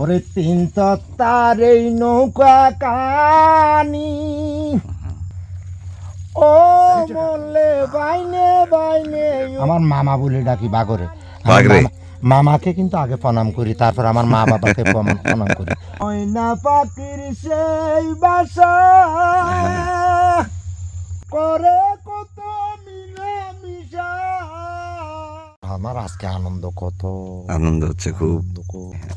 ওরে তিন তত্তার এই নৌকা কানি। ও মল্লে বাইনে বাইনে আমার মামা বলে ডাকি বাগরে। বাগরে। মামাকে কিন্তু আগে প্রণাম করি তারপর আমার মা বাবাকে প্রণাম প্রণাম করি। ময়না পাখির সেই বাসা করে আমার আজকে আনন্দ কত? আনন্দ হচ্ছে খুব।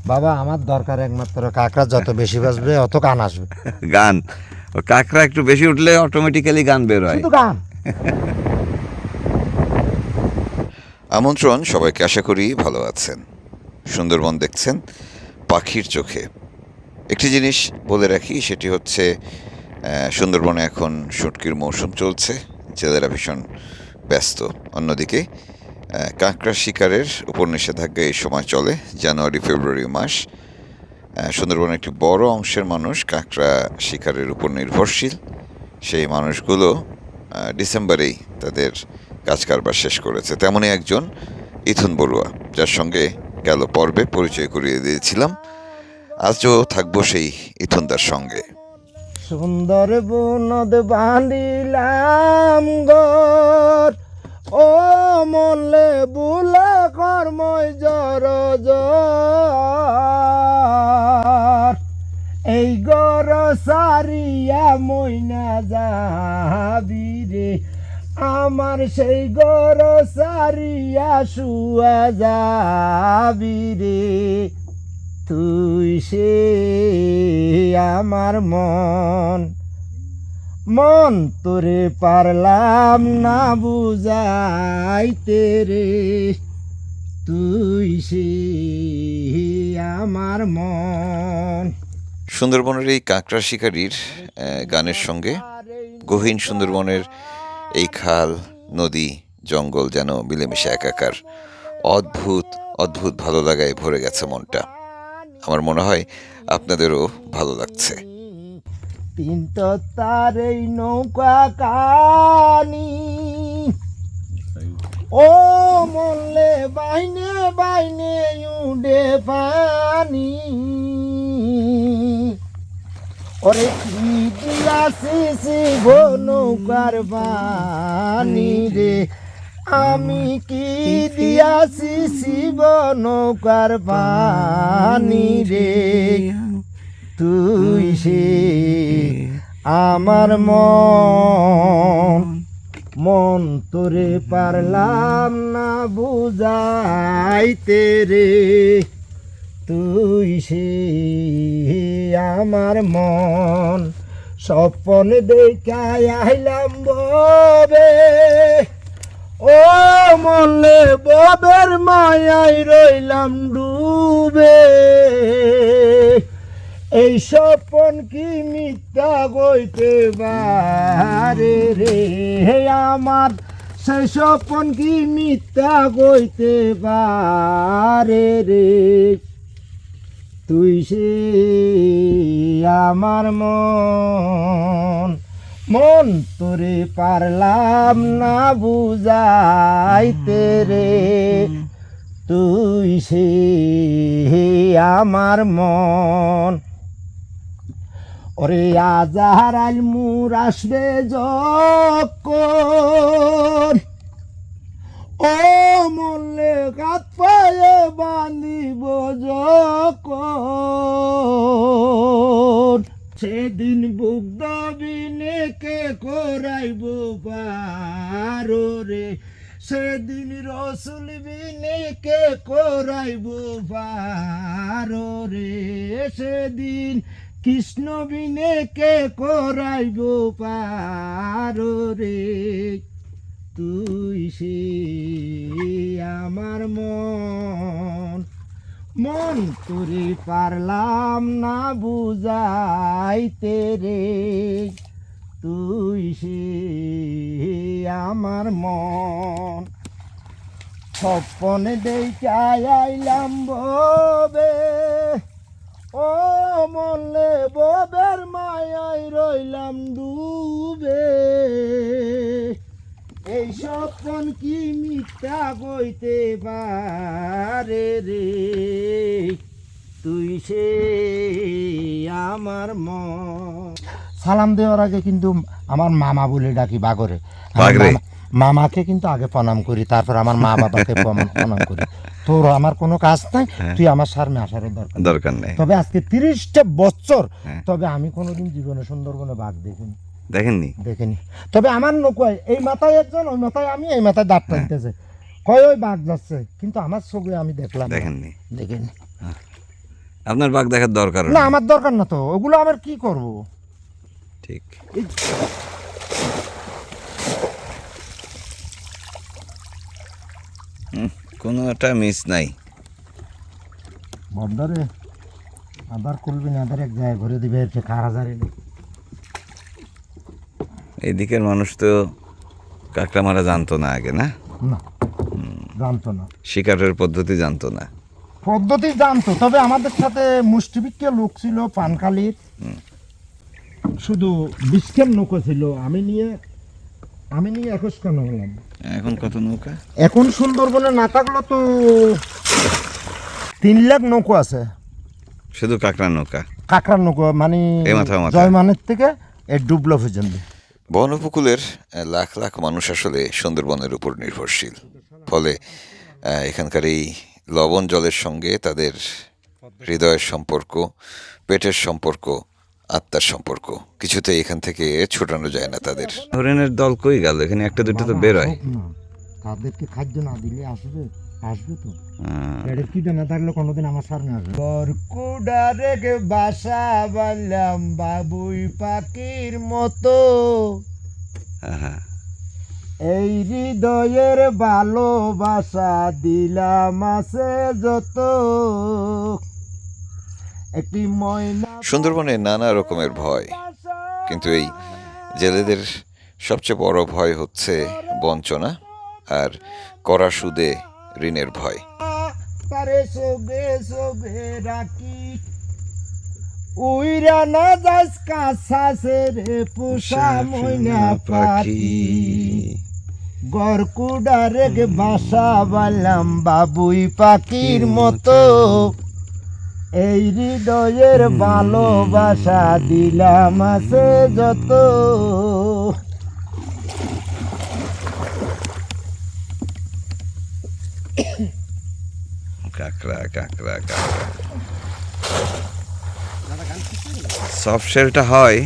বাবা আমার দরকার একমাত্র কাকড়া যত বেশি বাজবে অত গান আসবে। গান? ও কাকরা একটু বেশি উঠলে অটোমেটিক্যালি গান বের হয়। শুধু গান। আমন্ত্রণ সবাইকে আশা করি ভালো আছেন। সুন্দরবন দেখছেন পাখির চোখে। একটি জিনিস বলে রাখি সেটি হচ্ছে আহ, সুন্দরবনে এখন শুটকির মৌসুম চলছে। জেলেরা ভীষণ ব্যস্ত। অন্যদিকে কাঁকড়া শিকারের উপর নিষেধাজ্ঞা এই সময় চলে, জানুয়ারি, ফেব্রুয়ারি মাস। সুন্দরবনের একটি বড় অংশের মানুষ কাঁকড়া শিকারের উপর নির্ভরশীল। সেই মানুষগুলো ডিসেম্বরেই তাদের কাজ কারবার শেষ করেছে। তেমনই একজন ইথুন বড়ুয়া, যার সঙ্গে গেল পর্বে পরিচয় করিয়ে দিয়েছিলাম। আজও থাকব সেই ইথুনদার সঙ্গে। সুন্দর বনদ বাঁধিলাম গর ও মলে বুলা কর্ময় জর এই গর সারিয়া মইনা যাবি রে। আমার সেই গর সারিয়া শুয়া যাবি রে। তুই সে আমার মন। মন তোরে পারলাম না বুঝাইতে রে। তুই সে আমার মন। সুন্দরবনের এই কাঁকড়া শিকারীর গানের সঙ্গে গহীন সুন্দরবনের এই খাল, নদী, জঙ্গল যেন মিলেমিশে একাকার, অদ্ভুত অদ্ভুত ভালো লাগায় ভরে গেছে মনটা। আমার মনে হয় আপনাদেরও ভালো লাগছে। তিন তো তার নৌকা কানি। ও মল্লে বাইনে বাইনে উডে পানি। ওরে কি শিব নৌকার বাণী রে? আমি কি দিয়াছি শিব নৌকার বাণী রে? তুই সে আমার মন। মন। তোরে পারলাম না বুঝাইতে রে। তুই সে আমার মন। স্বপন দেখায় আইলাম ববে। ও মলে ববের মায়াই রইলাম ডুবে। এই স্বপন কি মিথ্যা গইতে বারে রে? হে আমার, সেই স্বপন কি মিথ্যা গইতে পারে রে? তুই সে আমার মন মন তোরে পারলাম না বুঝাইতে রে। তুই সে আমার মন ওরে আজার আল মুর আসবে যখন। ও মল্লে কাত পায়ে বাঁধিব যখন। সেদিন বুক দবিনে কে করাইব পারো রে সেদিন রসুল বিনে কে করাইব পারো রে সেদিন কৃষ্ণ বিনে কে করাইব পারো রে? তুই সে আমার মন। মন তোরে পারলাম না বুঝাইতে রে। তুই সে আমার মন। স্বপন দেখাই আইলাম ববে। ও মলে ববের মায়াই রইলাম ডুবে। এই স্বপন কি মিথ্যা কইতে পারে রে? তুই সে আমার ম সালাম দেওয়ার আগে কিন্তু আমার মামা বলে ডাকি বাগরে। মামাকে কিন্তু আগে প্রণাম করি তারপর আমার মা বাবাকে প্রণাম- প্রণাম করি। তোর আমার কোনো কাজ নাই হ্যাঁ। তুই আমার সামনে আসারও দরকার দরকার নেই। তবে আজকে তিরিশটা বছর হ্যাঁ। তবে আমি কোনোদিন জীবনে সুন্দরবনে বাঘ দেখিনি। দেখেননি? দেখেনি। তবে আমার নৌকায় এই মাথায় একজন ওই মাথায় আমি এই মাথায় দাঁত হ্যাঁ। টানতেছে। কয় ওই বাঘ যাচ্ছে? কিন্তু আমার চোখে আমি দেখলাম। দেখেননি? দেখিনি। আপনার বাঘ দেখার দরকার না আমার দরকার না তো। ওগুলো আমার কি করব? ঠিক। হুম, কোনো একটা মিস নাই। বন্ডারে আবার করবি না আবার এক জায়গায় ঘুরে দিবে এর কার হাজারে এদিকের মানুষ তো কাঁকড়া মারা জানতো না আগে না? না জানতো না। শিকারের পদ্ধতি জানতো না। পদ্ধতি জানতো তবে আমাদের সাথে মুষ্টিবিক্য লোক ছিল পানকালির শুধু বিস্কের নৌকো ছিল আমি নিয়ে আমি নিয়ে একুশ কেন হলাম। এখন কত নৌকা? এখন সুন্দরবনে না থাকল তো তিন লাখ নৌকো আছে। শুধু কাঁকড়া নৌকা? কাঁকড়ার নৌকো মানে। জয়মানের থেকে এই ডুবলো পর্যন্ত। বন উপকূলের লাখ লাখ মানুষ আসলে সুন্দরবনের উপর নির্ভরশীল। ফলে এখানকার এই লবণ জলের সঙ্গে তাদের হৃদয়ের সম্পর্ক পেটের সম্পর্ক আত্মার সম্পর্ক। কিছুতে এখান থেকে ছোটানো যায় না তাদের। হরিণের দল কই গেল? এখানে একটা দুটো তো বেরোয়। তাদেরকে খাদ্য না দিলে আসবে আসবে তো। হ্যাঁ, পেটের খিদে না থাকলে কোনোদিন আমার সামনে আসবে? বরকুডা রেগে বাসা বানলাম বাবুই পাখির মতো। হ্যাঁ। এই হৃদয়ের ভালোবাসা দিলাম আছে যত। সুন্দরবনে নানা রকমের ভয়। কিন্তু এই জেলেদের সবচেয়ে বড় ভয় হচ্ছে বঞ্চনা আর কড়া সুদে ঋণের ভয়। উইরা না যাস কাছাছে রে পুষা ময়না পাখি। গরকুডা রেগে বাসা বালাম বাবুই পাখির মতো। এই হৃদয়ের ভালোবাসা দিলাম আছে যত। কাঁকড়া কাঁকড়া কাঁকড়া। সফট শেলটা হয়।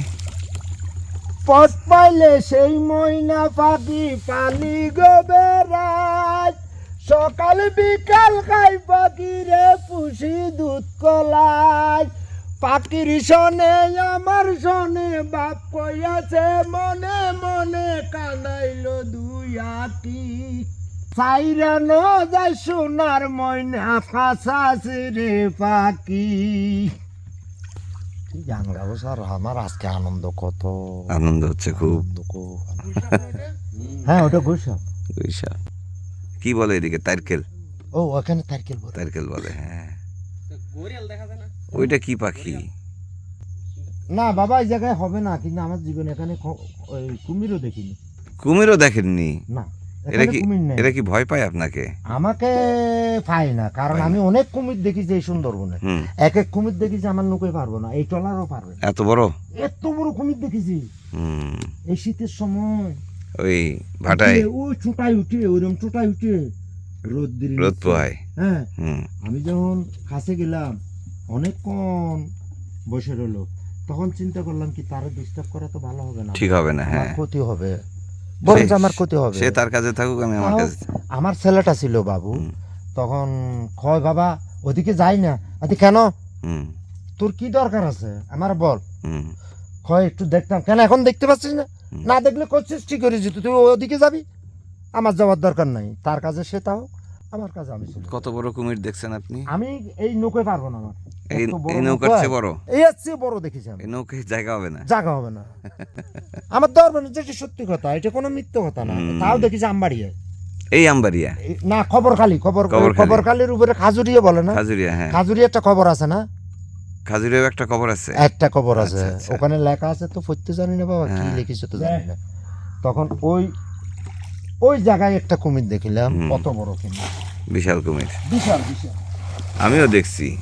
পথ পাইলে সেই ময়না পাখি পালি গো বেড়ায় সকাল বিকাল খাই পাখি রে পুষি দুধ কলাই। পাখির সনে আমার সনে বাপ কইয়াছে মনে মনে কানাইল দুই আটি। সাইরা ন যায় সোনার ময়না ফাঁসাছে রে পাখি। গান গাবো স্যার? আমার আজকে আনন্দ কত। আনন্দ হচ্ছে খুব। হ্যাঁ ওটা গুসা ওইসা কি বলে এদিকে? তারকেল ও ওখানে তারকেল বলে। তারকেল বলে হ্যাঁ। ওইটা কি পাখি? না বাবা এই জায়গায় হবে না কিন্তু আমার জীবনে এখানে ওই কুমিরও দেখিনি। কুমিরও দেখেননি? না এরা কি এরা কি ভয় পায় আপনাকে? আমাকে পাই না কারণ আমি অনেক কুমির দেখেছি এই সুন্দরবনে। এক এক কুমির দেখেছি আমার নৌকে পারব না এই টলারও পারবে না। এত বড়? এত বড় কুমির দেখেছি। হুম। এই শীতের সময় ওই ভাটায়। ওই চোটাই উঠে ওইরকম চোটাই উঠে। রোদ দিলে রোদ পোহায়। হ্যাঁ। আমি যখন কাছে গেলাম অনেকক্ষণ বসে রইল। তখন চিন্তা করলাম কি তারে ডিস্টার্ব করা তো ভালো হবে না। ঠিক হবে না হ্যাঁ। ক্ষতি হবে। বরঞ্চ আমার ক্ষতি হবে। সে তার কাছে থাকুক আমি আমার কাছে আমার ছেলেটা ছিল বাবু। তখন কয় বাবা ওদিকে যাই না। আদি কেন? হুম। তোর কি দরকার আছে? আমার বল। হুম। কয় একটু দেখতাম। কেন? এখন দেখতে পাচ্ছিস না। না দেখলে করছিস ঠিক করে যেত তুই ওদিকে যাবি? আমার যাওয়ার দরকার নাই। তার কাজে সে তাও আমার কাজে আমি কত বড় কুমির দেখছেন আপনি? আমি এই নৌকায় পারব না আমার। এই এত বড় এই নৌকার নৌকা? চেয়ে বড়? এই বড় দেখেছি আমি। এই নৌকায় জায়গা হবে না। জায়গা হবে না। আমার দরবার যেটা সত্যি কথা এটা কোনো মিথ্যে কথা না। তাও দেখেছি আমবাড়িয়ে। এই আম্বারিয়া না খবর খালি খবর খবরখালি। খবর খালির উপরে খাজুরিয়ে বলে না? খাজুরিয়া হ্যাঁ। খাজুরি একটা খবর আছে না? একটা খবর আছে। একটা খবর আছে। আচ্ছা, আচ্ছা। ওখানে লেখা আছে তো পড়তে জানি না বাবা কি হ্যাঁ। লিখেছে তো জানি না। তখন ওই ওই জায়গায় একটা কুমির দেখিলাম কত বড় কুমির। বিশাল কুমির। বিশাল বিশাল। আমিও দেখছি।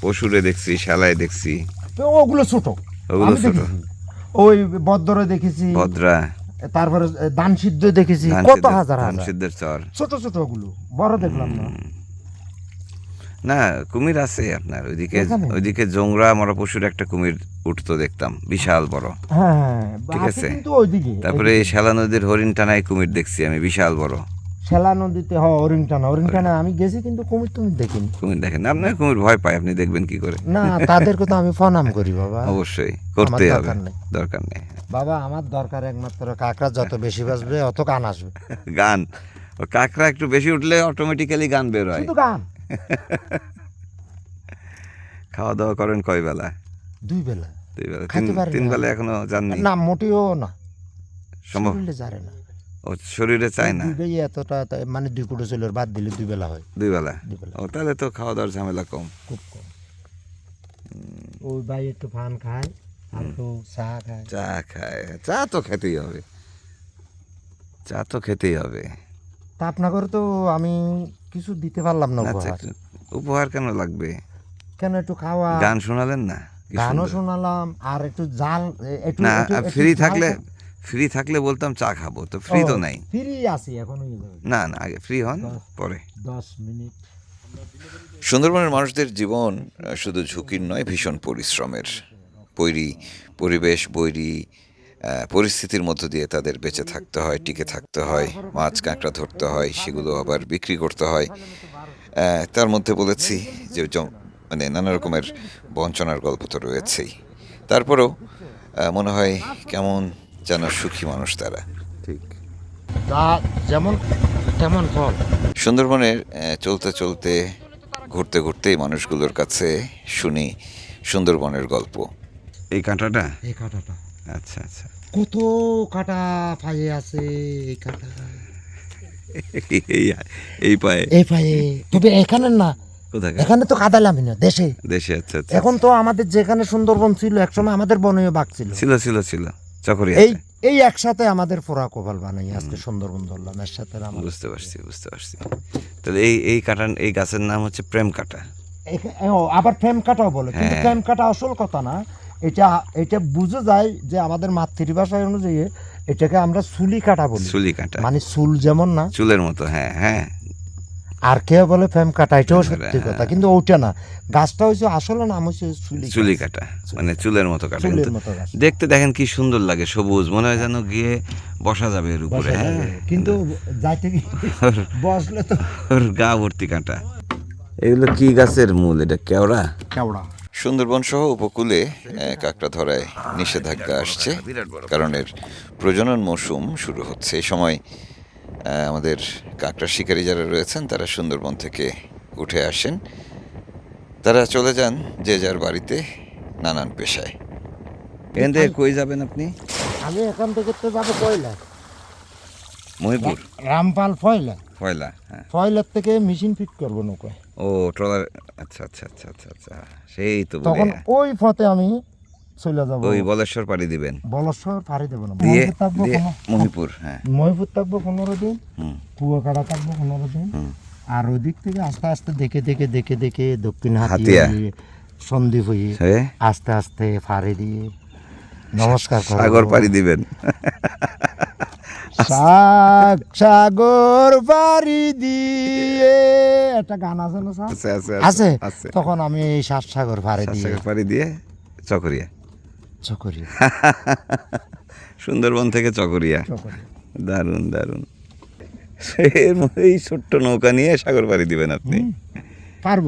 পশুরে দেখছি শালায় দেখছি। ওগুলো ছোট। ওগুলো ছোট। ওই বদ্দরে দেখেছি। ভদ্রা তারপরে দান সিদ্ধ দেখেছি। কত হাজার হাজার। ছোট ছোট ওগুলো। বড় দেখলাম না। না কুমির আছে আপনার। ওইদিকে ওইদিকে জোংরা মরা পশুর একটা কুমির উঠতো দেখতাম বিশাল বড়। হ্যাঁ হ্যাঁ ঠিক আছে? তারপরে এই শালা নদীর হরিণ টানায় কুমির দেখছি আমি বিশাল বড়। শেলা নদীতে হ অরিংটানা অরিংটানা আমি গেছি কিন্তু কুমির তুমি দেখিনি। কুমির দেখেন আপনার কুমির ভয় পায় আপনি দেখবেন কি করে? না তাদেরকে তো আমি প্রণাম করি বাবা। অবশ্যই করতে হবে দরকার নেই। বাবা আমার দরকার একমাত্র কাকড়া যত বেশি বাঁচবে অত গান আসবে। গান কাকড়া একটু বেশি উঠলে অটোমেটিক্যালি গান বের হয়। গান? খাওয়া দাওয়া করেন কয় বেলা? দুই বেলা। দুই বেলা। তিন। বেলা এখনও জাননি না মোটেও না। সম্ভব জারে না। ও শরীরে চায় না? দুই এতটা মানে দুই কুটো ছিল বাদ দিলে দুই বেলা হয়। দুই বেলা? ও তাহলে তো খাওয়া দাওয়ার ঝামেলা কম। খুব কম। ওই ভাই একটু পান খায় চা খায়। চা খায়। চা তো খেতেই হবে। চা তো খেতেই হবে। তা আপনাকে তো আমি কিছু দিতে পারলাম না আচ্ছা উপহার। উপহার কেন লাগবে? কেন একটু খাওয়া? গান শোনালেন না? গানও শোনালাম আর একটু জাল একটু না ফ্রি থাকলে ফ্রি থাকলে বলতাম চা খাব তো ফ্রি তো নাই। ফ্রি আছি এখন না না আগে ফ্রি হন পরে। দশ মিনিট। সুন্দরবনের মানুষদের জীবন শুধু ঝুঁকির নয় ভীষণ পরিশ্রমের। বৈরী পরিবেশ বৈরী পরিস্থিতির মধ্য দিয়ে তাদের বেঁচে থাকতে হয় টিকে থাকতে হয় মাছ কাঁকড়া ধরতে হয় সেগুলো আবার বিক্রি করতে হয়। তার মধ্যে বলেছি যে মানে নানা রকমের বঞ্চনার গল্প তো রয়েছেই। তারপরেও মনে হয় কেমন যেন সুখী মানুষ তারা। ঠিক। যেমন তেমন ফল। সুন্দরবনের চলতে চলতে ঘুরতে ঘুরতেই মানুষগুলোর কাছে শুনি সুন্দরবনের গল্প। এই কাঁটাটা? এই কাঁটাটা। আচ্ছা আচ্ছা। কত কাটা পায়ে আছে এই কাটা? এই পায়ে। এই পায়ে। তবে এখানে না এখানে তো কাদালামি না দেশে। দেশে আচ্ছা আচ্ছা এখন তো আমাদের যেখানে সুন্দরবন ছিল একসময় আমাদের বনীয় বাঘ ছিল। ছিল ছিল ছিল। চকরি এই এই একসাথে আমাদের ফোরা কপাল বানাই আজকে সুন্দরবন ধরলাম এর সাথে বুঝতে পারছি বুঝতে পারছি। তাহলে এই এই কাটা এই গাছের নাম হচ্ছে প্রেম কাটা। ও, আবার ফ্রেম কাটাও বলে কিন্তু হ্যাঁ। ফ্রেম কাটা আসল কথা না। এটা এটা বুঝে যায় যে আমাদের মাতৃভাষায় অনুযায়ী এটাকে আমরা সুলি কাটা বলি। চুলি কাটা মানে চুল যেমন না। চুলের মতো হ্যাঁ হ্যাঁ। আর কেউ বলে ফ্রেম কাটা এটাও সত্যি হ্যাঁ। কথা কিন্তু ওইটা না। গাছটা হচ্ছে আসলে নাম হচ্ছে গাছ। চুলি কাটা মানে চুলের মতো কাটা দেখতে দেখেন কি সুন্দর লাগে সবুজ মনে হয় যেন গিয়ে বসা যাবে এর উপরে হ্যাঁ। কিন্তু যাইতে বসলে তো গা ভর্তি কাটা। এগুলো কি গাছের মূল? এটা কেওড়া? কেওড়া। সুন্দরবন সহ উপকূলে কাঁকড়া ধরায় নিষেধাজ্ঞা আসছে। কারণ এর প্রজনন মৌসুম শুরু হচ্ছে। এই সময় আমাদের কাঁকড়া শিকারী যারা রয়েছেন তারা সুন্দরবন থেকে উঠে আসেন। তারা চলে যান যে যার বাড়িতে নানান পেশায়। এখান থেকে কই যাবেন আপনি? আমি এখান থেকে তো যাব কয়লা। মহিপুর? রামপাল ফয়লা। পয়লা হ্যাঁ। ফয়লার থেকে মেশিন ফিট করব নৌকায়। ও ট্রলার আচ্ছা আচ্ছা আচ্ছা আচ্ছা আচ্ছা সেই তো তখন ওই পথে আমি চলে যাব। ওই বলেশ্বর পাড়ি দিবেন। বলসর পাড়ি দেবো না। দিয়ে মহিপুর হ্যাঁ। মহিপুর থাকব পনেরো দিন। কুয়াকাটা থাকব পনেরো দিন। আর ওই দিক থেকে আস্তে আস্তে দেখে দেখে দেখে দেখে দক্ষিণ হাতিয়া। সন্দ্বীপ হয়ে আস্তে আস্তে ফাড়ি দিয়ে নমস্কার সাগর পাড়ি দিবেন। সাগ সাগর পাড়ি দিয়ে। একটা গান আছে না স্যার? আছে আছে আছে? আছে। তখন আমি এই সাত সাগর পাড়ি দিয়ে। সাগর পাড়ি দিয়ে চকরিয়া। চকরি সুন্দরবন থেকে চকরিয়া। চকরি দারুণ দারুণ। এর এই ছোট্ট নৌকা নিয়ে সাগর পাড়ি দিবেন আপনি। পারব।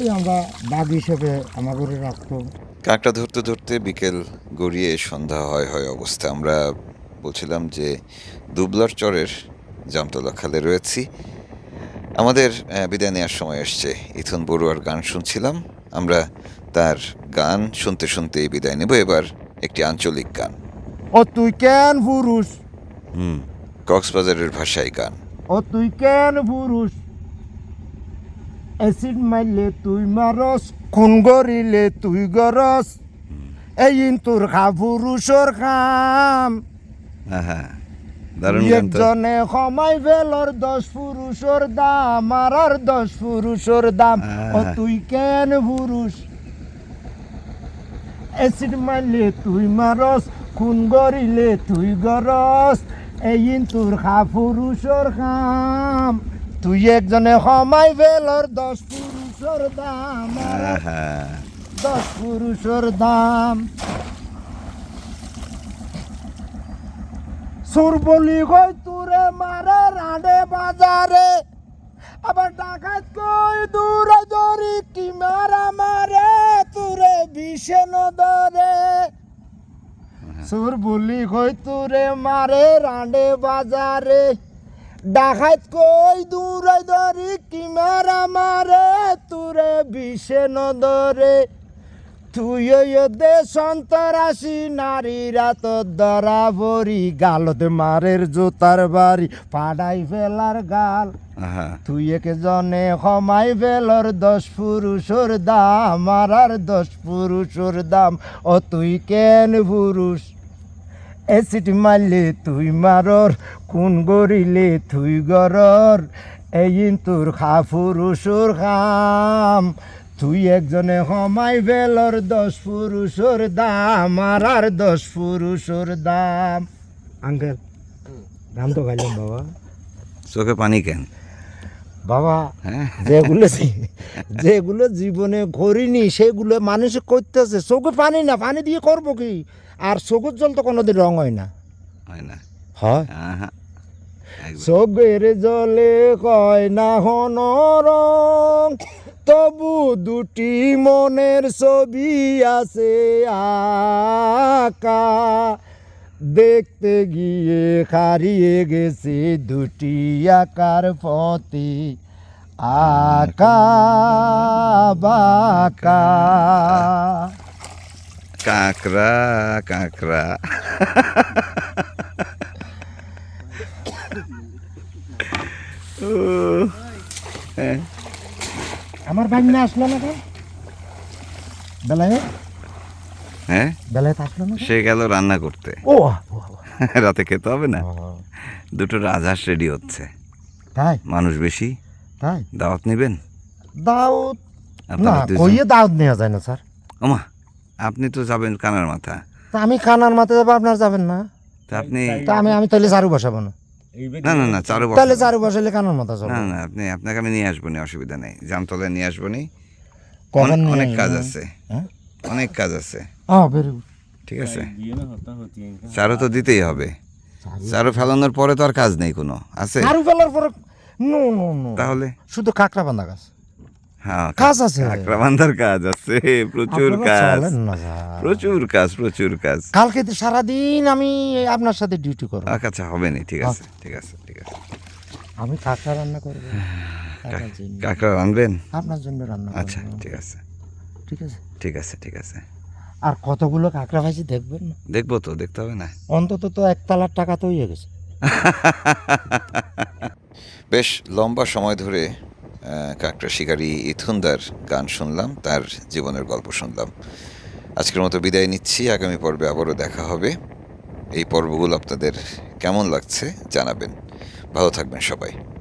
এই আমরা বাঘ হিসেবে আমাদের রাখতো। কাঁকড়া ধরতে ধরতে বিকেল গড়িয়ে সন্ধ্যা হয় হয় অবস্থা। আমরা বলছিলাম যে দুবলার চরের জামতলা খালে রয়েছি। আমাদের বিদায় নেওয়ার সময় এসছে। ইথন বড়ুয়ার গান শুনছিলাম। আমরা তার গান শুনতে শুনতেই বিদায় নেব। এবার একটি আঞ্চলিক গান। ও তুই কেন পুরুষ হুম কক্সবাজারের ভাষায় গান। ও তুই কেন পুরুষ অ্যাসিড মারলে তুই মারস খুন গরিলে তুই গরস। এই তোর খা পুরুষর খাম একজনে ক্ষমাই ফেলর দশ পুরুষর দাম আর দশ পুরুষর দাম। ও তুই কেন পুরুষ? অ্যাসিড মারলে তুই মারস খুন গরিলে তুই গরস। এই তোর খা পুরুষর খাম। তুই একজনে ক্ষমাই ফেলর দশ পুরুষর দাম। দশ পুরুষর দাম। সুর বলি কই তুরে মারে রাঁধে বাজারে। আবার ডাকাত কই দূরে দরি কি মারা মারে তুরে বিষে নদরে। সুর বলি কই তুরে মারে রাঁধে বাজারে। ডাকাত কই দূরে দরি কি মারা মারে তুরে বিষে নদরে। তুই দে সন্তরাসি নারীরা তো দরা বরি গালত মারের জোতার বাড়ি পাড়াই ফেলার গাল। তুই একে জনে ক্ষমাই ফেলর দশ পুরুষর দাম আর দশ পুরুষর দাম ও তুই কেন পুরুষ? এসিড মারলে তুই মারর, কোন গরিলে তুই গরর? এই তোর খা পুরুষর খাম, তুই একজনে হমাই বেলর দশ পুরুষর দাম, আর আর দশ পুরুষর দাম। আঙ্কেল, দাম তো খাইলাম বাবা। চোখে পানি কেন? বাবা হ্যাঁ। যেগুলো যেগুলো জীবনে করিনি সেগুলো মানুষ করতেছে। চোখে পানি না পানি দিয়ে করব কি? আর চোখের জল তো কোনোদিন রং হয় না। হয় না। হয়। চোখের জলে কয় না হন রং তবু দুটি মনের ছবি আছে আকা। দেখতে গিয়ে হারিয়ে গেছে দুটি আকার পথে আকা বাকা কাঁকড়া কাঁকড়া ও, হ্যাঁ, আমার বান্না আসলো না কেন বেলায় হ্যাঁ? বেলায় আসলো না? সে গেল রান্না করতে। ও রাতে খেতে হবে না? দুটো রাজহাঁস রেডি হচ্ছে। তাই? মানুষ বেশি? তাই? দাওয়াত নেবেন? দাউদ না কইয়ে দাউদ নেওয়া যায় না স্যার। ওমা আপনি তো যাবেন কানার মাথা। তা আমি কানার মাথা যাব আপনার যাবেন না? তা আপনি তা আমি আমি তাহলে চারু বসাবো না। না না না চারু তাহলে চারু বসাইলে কানার মাথা যাব। না না আপনি আপনাকে আমি নিয়ে আসব নি অসুবিধা নেই। জামতলায় নিয়ে আসব নি। অনেক- নিয়ে অনেক? কাজ আছে। হ্যাঁ? অনেক কাজ আছে। হ্যাঁ ভেরি গুড ঠিক আছে। চারু তো দিতেই হবে। চারু ফেলানোর পরে তো আর কাজ নেই কোনো। আছে? চারু ফেলার পরে নো নো নো তাহলে? শুধু কাঁকড়া বান্ধা গাছ হ্যাঁ কাজ আছে। কাঁকড়া বান্ধার কাজ আছে। প্রচুর কাজ। না প্রচুর কাজ প্রচুর কাজ। কালকে তো সারাদিন আমি আপনার সাথে ডিউটি করব। আচ্ছা হবে না ঠিক আছে ঠিক আছে ঠিক আছে। আমি কাঁকড়া রান্না করব। কাঁকড়া আনবেন? আপনার জন্য রান্না আচ্ছা ঠিক আছে। ঠিক আছে? ঠিক আছে ঠিক আছে। আর কতগুলো কাঁকড়া ভাজি দেখবেন না? দেখব তো দেখতে হবে না। অন্তত তো একতলার টাকা তো হয়ে গেছে। বেশ লম্বা সময় ধরে কাঁকড়া কাকড়া শিকারী ইথুনদার গান শুনলাম তার জীবনের গল্প শুনলাম। আজকের মতো বিদায় নিচ্ছি আগামী পর্বে আবারও দেখা হবে। এই পর্বগুলো আপনাদের কেমন লাগছে জানাবেন। ভালো থাকবেন সবাই।